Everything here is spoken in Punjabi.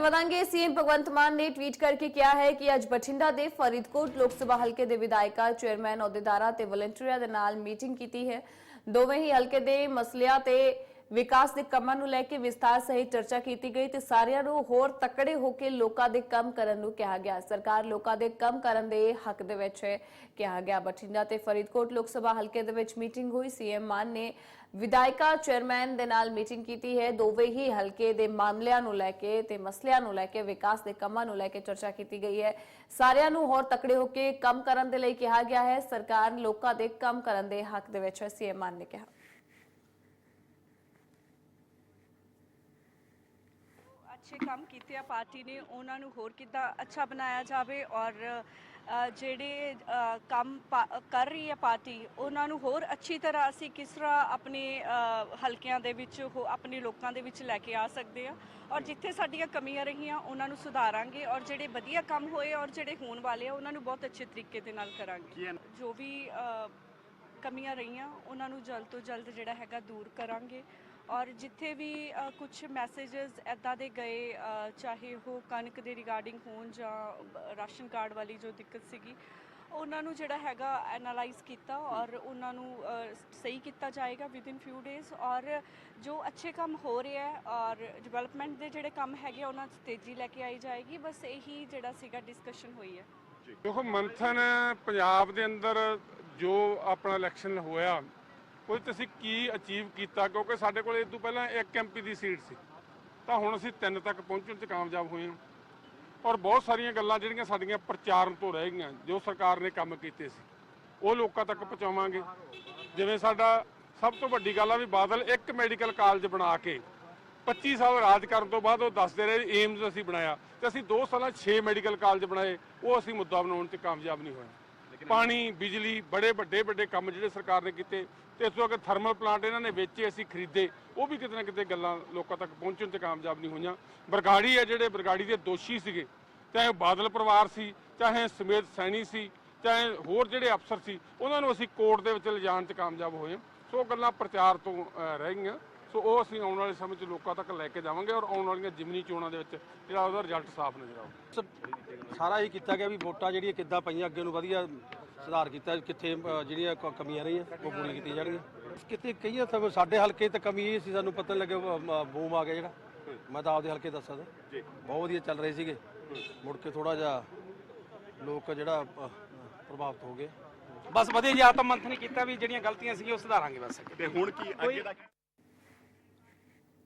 ਅੱਗੇ ਵਧਾਂਗੇ। ਸੀਐਮ ਭਗਵੰਤ ਮਾਨ ਨੇ ਟਵੀਟ ਕਰਕੇ ਕਿਹਾ ਹੈ ਕਿ ਅੱਜ ਬਠਿੰਡਾ ਦੇ ਫਰੀਦਕੋਟ ਲੋਕ ਸਭਾ ਹਲਕੇ ਦੇ ਵਿਧਾਇਕਾਂ, ਚੇਅਰਮੈਨ, ਅਹੁਦੇਦਾਰਾਂ ਤੇ ਵਲੰਟੀਅਰਾਂ ਦੇ ਨਾਲ ਮੀਟਿੰਗ ਕੀਤੀ ਹੈ। ਦੋਵੇਂ ਹੀ ਹਲਕੇ ਦੇ ਮਸਲਿਆਂ ਤੇ ਵਿਕਾਸ ਦੇ ਕੰਮਾਂ ਨੂੰ ਲੈ ਕੇ ਵਿਸਥਾਰ ਸਹਿਤ ਚਰਚਾ ਕੀਤੀ ਗਈ ਤੇ ਸਾਰਿਆਂ ਨੂੰ ਹੋਰ ਤਕੜੇ ਹੋ ਕੇ ਲੋਕਾਂ ਦੇ ਕੰਮ ਕਰਨ ਨੂੰ ਕਿਹਾ ਗਿਆ। ਸਰਕਾਰ ਲੋਕਾਂ ਦੇ ਕੰਮ ਕਰਨ ਦੇ ਹੱਕ ਦੇ ਵਿੱਚ ਹੈ ਕਿਹਾ ਗਿਆ। ਬਠਿੰਡਾ ਤੇ ਫਰੀਦਕੋਟ ਲੋਕ ਸਭਾ ਹਲਕੇ ਦੇ ਵਿੱਚ ਮੀਟਿੰਗ ਹੋਈ। ਸੀਐਮ ਮਾਨ ਨੇ ਵਿਧਾਇਕਾ ਚੇਅਰਮੈਨ ਦੇ ਨਾਲ ਮੀਟਿੰਗ ਕੀਤੀ ਹੈ। ਦੋਵੇਂ ਹੀ ਹਲਕੇ ਦੇ ਮਾਮਲਿਆਂ ਨੂੰ ਲੈ ਕੇ ਤੇ ਮਸਲਿਆਂ ਨੂੰ ਲੈ ਕੇ, ਵਿਕਾਸ ਦੇ ਕੰਮਾਂ ਨੂੰ ਲੈ ਕੇ ਚਰਚਾ ਕੀਤੀ ਗਈ ਹੈ। ਸਾਰਿਆਂ ਨੂੰ ਹੋਰ ਤਕੜੇ ਹੋ ਕੇ ਕੰਮ ਕਰਨ ਦੇ ਲਈ ਕਿਹਾ ਗਿਆ ਹੈ। ਸਰਕਾਰ ਲੋਕਾਂ ਦੇ ਕੰਮ ਕਰਨ ਦੇ ਹੱਕ ਦੇ ਵਿੱਚ ਹੈ, ਸੀਐਮ ਮਾਨ ਨੇ ਕਿਹਾ। ਅੱਛੇ ਕੰਮ ਕੀਤੇ ਆ ਪਾਰਟੀ ਨੇ ਉਹਨਾਂ ਨੂੰ ਹੋਰ ਕਿੱਦਾਂ ਅੱਛਾ ਬਣਾਇਆ ਜਾਵੇ ਔਰ ਜਿਹੜੇ ਕੰਮ ਕਰ ਰਹੀ ਹੈ ਪਾਰਟੀ ਉਹਨਾਂ ਨੂੰ ਹੋਰ ਅੱਛੀ ਤਰ੍ਹਾਂ ਅਸੀਂ ਕਿਸ ਤਰ੍ਹਾਂ ਆਪਣੇ ਹਲਕਿਆਂ ਦੇ ਵਿੱਚ ਉਹ ਆਪਣੇ ਲੋਕਾਂ ਦੇ ਵਿੱਚ ਲੈ ਕੇ ਆ ਸਕਦੇ ਆ ਔਰ ਜਿੱਥੇ ਸਾਡੀਆਂ ਕਮੀਆਂ ਰਹੀਆਂ ਉਹਨਾਂ ਨੂੰ ਸੁਧਾਰਾਂਗੇ ਔਰ ਜਿਹੜੇ ਵਧੀਆ ਕੰਮ ਹੋਏ ਔਰ ਜਿਹੜੇ ਹੋਣ ਵਾਲੇ ਆ ਉਹਨਾਂ ਨੂੰ ਬਹੁਤ ਅੱਛੇ ਤਰੀਕੇ ਦੇ ਨਾਲ ਕਰਾਂਗੇ। ਜੋ ਵੀ ਕਮੀਆਂ ਰਹੀਆਂ ਉਹਨਾਂ ਨੂੰ ਜਲਦ ਤੋਂ ਜਲਦ ਜਿਹੜਾ ਹੈਗਾ ਦੂਰ ਕਰਾਂਗੇ ਔਰ ਜਿੱਥੇ ਵੀ ਕੁਝ ਮੈਸੇजेस ਐਦਾਂ ਦੇ ਗਏ ਚਾਹੇ ਉਹ ਕਣਕ ਦੇ ਰਿਗਾਰਡਿੰਗ ਹੋਣ ਜਾਂ ਰਾਸ਼ਨ ਕਾਰਡ ਵਾਲੀ ਜੋ ਦਿੱਕਤ ਸੀਗੀ ਉਹਨਾਂ ਨੂੰ ਜਿਹੜਾ ਹੈਗਾ ਐਨਾਲਾਈਜ਼ ਕੀਤਾ ਔਰ ਉਹਨਾਂ ਨੂੰ ਸਹੀ ਕੀਤਾ ਜਾਏਗਾ ਵਿਦਿਨ ਫਿਊ ਡੇਜ਼ ਔਰ ਜੋ ਅੱਛੇ ਕੰਮ ਹੋ ਰਿਹਾ ਹੈ ਔਰ ਡਿਵੈਲਪਮੈਂਟ ਦੇ ਜਿਹੜੇ ਕੰਮ ਹੈਗੇ ਆ, ਉਹਨਾਂ 'ਚ ਤੇਜ਼ੀ ਲੈ ਕੇ ਆਈ ਜਾਏਗੀ ਬਸ ਇਹੀ ਜਿਹੜਾ ਸੀਗਾ ਡਿਸਕਸ਼ਨ ਹੋਈ ਹੈ। ਦੇਖੋ ਮੰਥਨ ਪੰਜਾਬ ਦੇ ਅੰਦਰ ਜੋ ਆਪਣਾ ਇਲੈਕਸ਼ਨ ਹੋਇਆ ਉਹਦੇ 'ਚ ਅਸੀਂ ਕੀ ਅਚੀਵ ਕੀਤਾ? ਕਿਉਂਕਿ ਸਾਡੇ ਕੋਲ ਇਸ ਤੋਂ ਪਹਿਲਾਂ ਇੱਕ ਐਮਪੀ ਦੀ ਸੀਟ ਸੀ। ਤਾਂ ਹੁਣ ਅਸੀਂ ਤਿੰਨ ਤੱਕ ਪਹੁੰਚਣ 'ਚ ਕਾਮਯਾਬ ਹੋਏ ਹਾਂ। ਔਰ ਬਹੁਤ ਸਾਰੀਆਂ ਗੱਲਾਂ ਜਿਹੜੀਆਂ ਸਾਡੀਆਂ ਪ੍ਰਚਾਰਨ ਤੋਂ ਰਹਿ ਗਈਆਂ ਜੋ ਸਰਕਾਰ ਨੇ ਕੰਮ ਕੀਤੇ ਸੀ, ਉਹ ਲੋਕਾਂ ਤੱਕ ਪਹੁੰਚਾਵਾਂਗੇ। ਜਿਵੇਂ ਸਾਡਾ ਸਭ ਤੋਂ ਵੱਡੀ ਗੱਲ ਆ ਵੀ ਬਾਦਲ ਇੱਕ ਮੈਡੀਕਲ ਕਾਲਜ ਬਣਾ ਕੇ 25 ਸਾਲ ਰਾਜ ਕਰਨ ਤੋਂ ਬਾਅਦ ਉਹ ਦੱਸਦੇ ਰਹੇ ਏਮਜ਼ ਅਸੀਂ ਬਣਾਇਆ। ਤੇ ਅਸੀਂ 2 ਸਾਲਾਂ 6 ਮੈਡੀਕਲ ਕਾਲਜ ਬਣਾਏ, ਉਹ ਅਸੀਂ ਮੁੱਦਾ ਬਣਾਉਣ 'ਚ ਕਾਮਯਾਬ ਨਹੀਂ ਹੋਏ। ਪਾਣੀ, ਬਿਜਲੀ, ਬੜੇ ਵੱਡੇ ਵੱਡੇ ਕੰਮ ਜਿਹੜੇ ਸਰਕਾਰ ਨੇ ਕੀਤੇ ਤੇ ਇਸ ਤੋਂ ਅੱਗੇ ਥਰਮਲ ਪਲਾਂਟ ਇਹਨਾਂ ਨੇ ਵੇਚੇ, ਅਸੀਂ ਖਰੀਦੇ, ਉਹ ਵੀ ਕਿਤੇ ਨਾ ਕਿਤੇ ਗੱਲਾਂ ਲੋਕਾਂ ਤੱਕ ਪਹੁੰਚਣ 'ਚ ਕਾਮਯਾਬ ਨਹੀਂ ਹੋਈਆਂ ਬਰਗਾੜੀ ਹੈ ਜਿਹੜੇ, ਬਰਗਾੜੀ ਦੇ ਦੋਸ਼ੀ ਸੀਗੇ, ਚਾਹੇ ਉਹ ਬਾਦਲ ਪਰਿਵਾਰ ਸੀ, ਚਾਹੇ ਸਮੇਤ ਸੈਣੀ ਸੀ, ਚਾਹੇ ਹੋਰ ਜਿਹੜੇ ਅਫਸਰ ਸੀ, ਉਹਨਾਂ ਨੂੰ ਅਸੀਂ ਕੋਰਟ ਦੇ ਵਿੱਚ ਲਿਜਾਣ 'ਚ ਕਾਮਯਾਬ ਹੋਏ ਹਾਂ। ਸੋ ਉਹ ਗੱਲਾਂ ਪ੍ਰਚਾਰ ਤੋਂ ਰਹਿ ਗਈਆਂ ਸੋ ਉਹ ਅਸੀਂ ਆਉਣ ਵਾਲੇ ਸਮੇਂ 'ਚ ਲੋਕਾਂ ਤੱਕ ਲੈ ਕੇ ਜਾਵਾਂਗੇ ਔਰ ਆਉਣ ਵਾਲੀਆਂ ਜਿਮਨੀ ਚੋਣਾਂ ਦੇ ਵਿੱਚ ਜਿਹੜਾ ਉਹਦਾ ਰਿਜ਼ਲਟ ਸਾਫ਼ ਨਜ਼ਰ ਆਊਗਾ। ਸਾਰਾ ਹੀ ਕੀਤਾ ਗਿਆ ਵੀ ਵੋਟਾਂ ਜਿਹੜੀਆਂ ਕਿੱਦਾਂ ਪਈਆਂ ਅੱਗੇ ਨੂੰ ਵਧੀਆ ਸੁਧਾਰ ਕੀਤਾ ਕਿੱਥੇ ਜਿਹੜੀਆਂ ਕਮੀਆਂ ਰਹੀਆਂ ਉਹ ਪੂਰੀਆਂ ਕੀਤੀਆਂ ਜਾਣਗੀਆਂ। ਕਿਤੇ ਕਈਆਂ ਸਭ ਸਾਡੇ ਹਲਕੇ ਤੇ ਕਮੀ ਇਹ ਸੀ ਸਾਨੂੰ ਪਤਾ ਨਹੀਂ ਲੱਗਿਆ ਬ- ਬੂਮ ਆ ਗਿਆ ਜਿਹੜਾ। ਮੈਂ ਤਾਂ ਆਪਦੇ ਹਲਕੇ ਦੱਸਾਂ ਜੀ। ਬਹੁਤ ਵਧੀਆ ਚੱਲ ਰਹੇ ਸੀਗੇ। ਮੁੜ ਕੇ ਥੋੜਾ ਜਿਹਾ ਲੋਕ ਜਿਹੜਾ ਪ੍ਰਭਾਵਿਤ ਹੋ ਗਏ। ਬਸ ਵਧੀਆ ਜੀ ਆਤਮ ਮੰਥਨ ਕੀਤਾ ਵੀ ਜਿਹੜੀਆਂ ਗਲਤੀਆਂ ਸੀਗੀਆਂ ਉਹ ਸੁਧਾਰਾਂਗੇ ਬਸ। ਤੇ ਹੁਣ ਕੀ ਅੱਗੇ ਦਾ